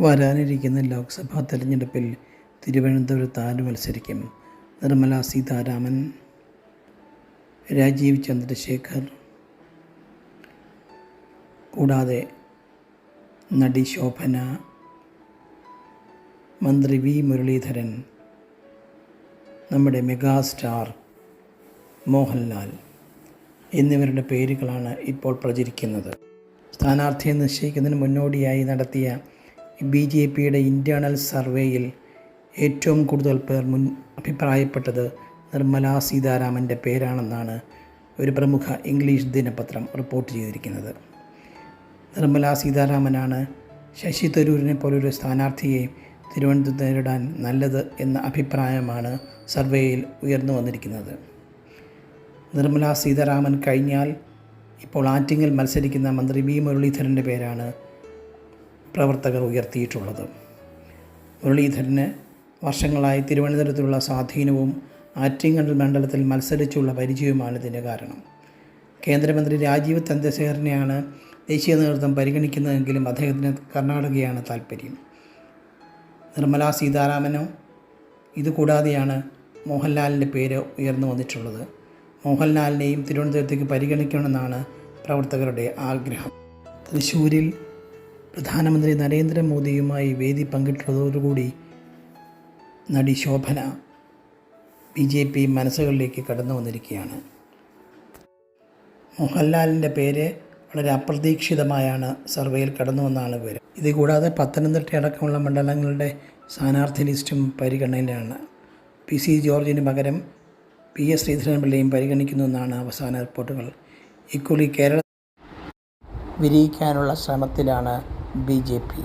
വരാനിരിക്കുന്ന ലോക്സഭാ തെരഞ്ഞെടുപ്പിൽ തിരുവനന്തപുരത്ത് ആര് മത്സരിക്കും? നിർമ്മല സീതാരാമൻ രാജീവ് ചന്ദ്രശേഖർ. കൂടാതെ നടി ശോഭന മന്ത്രി വി മുരളീധരൻ നമ്മുടെ മെഗാസ്റ്റാർ മോഹൻലാൽ എന്നിവരുടെ പേരുകളാണ് ഇപ്പോൾ പ്രചരിക്കുന്നത്. സ്ഥാനാർത്ഥിയെ നിശ്ചയിക്കുന്നതിന് മുന്നോടിയായി നടത്തിയ ബി ജെ പിയുടെ ഇന്റേർണൽ സർവേയിൽ ഏറ്റവും കൂടുതൽ പേർ മുൻ അഭിപ്രായപ്പെട്ടത് നിർമ്മലാ സീതാരാമന്റെ പേരാണെന്നാണ് ഒരു പ്രമുഖ ഇംഗ്ലീഷ് ദിനപത്രം റിപ്പോർട്ട് ചെയ്തിരിക്കുന്നത്. നിർമ്മലാ സീതാരാമനാണ് ശശി തരൂരിനെ പോലൊരു സ്ഥാനാർത്ഥിയെ തിരുവനന്തപുരത്ത് നേരിടാൻ നല്ലത് എന്ന അഭിപ്രായമാണ് സർവേയിൽ ഉയർന്നു വന്നിരിക്കുന്നത്. നിർമ്മലാ സീതാരാമൻ കഴിഞ്ഞാൽ ഇപ്പോൾ ആറ്റിങ്ങൽ മത്സരിക്കുന്ന മന്ത്രി വി മുരളീധരന്റെ പേരാണ് പ്രവർത്തകർ ഉയർത്തിയിട്ടുള്ളത്. മുരളീധരന് വർഷങ്ങളായി തിരുവനന്തപുരത്തുള്ള സ്വാധീനവും ആറ്റിങ്ങൽ മണ്ഡലത്തിൽ മത്സരിച്ചുള്ള പരിചയവുമാണ് ഇതിന്റെ കാരണം. കേന്ദ്രമന്ത്രി രാജീവ് ചന്ദ്രശേഖരനെയാണ് ദേശീയ നേതൃത്വം പരിഗണിക്കുന്നതെങ്കിലും അദ്ദേഹത്തിന് കർണാടകയാണ് താല്പര്യം നിർമ്മലാ സീതാരാമനോ? ഇതുകൂടാതെയാണ് മോഹൻലാലിന്റെ പേര് ഉയർന്നു വന്നിട്ടുള്ളത്. മോഹൻലാലിനെയും തിരുവനന്തപുരത്തേക്ക് പരിഗണിക്കണമെന്നാണ് പ്രവർത്തകരുടെ ആഗ്രഹം. തൃശ്ശൂരിൽ പ്രധാനമന്ത്രി നരേന്ദ്രമോദിയുമായി വേദി പങ്കിട്ടതോടുകൂടി നടി ശോഭന ബി ജെ പി മനസ്സുകളിലേക്ക് കടന്നു വന്നിരിക്കുകയാണ്. മോഹൻലാലിന്റെ പേര് വളരെ അപ്രതീക്ഷിതമായാണ് സർവേയിൽ കടന്നു വന്നാണ് വിവരം. ഇതുകൂടാതെ പത്തനംതിട്ട അടക്കമുള്ള മണ്ഡലങ്ങളുടെ സ്ഥാനാർത്ഥി ലിസ്റ്റും പരിഗണനയിലാണ്. പി സി ജോർജിന് പകരം പി എസ് ശ്രീധരൻപിള്ളയും പരിഗണിക്കുന്നുവെന്നാണ് അവസാന റിപ്പോർട്ടുകൾ. ഇക്കുറി കേരള വിരിയിക്കാനുള്ള ശ്രമത്തിലാണ് ബി ജെ പി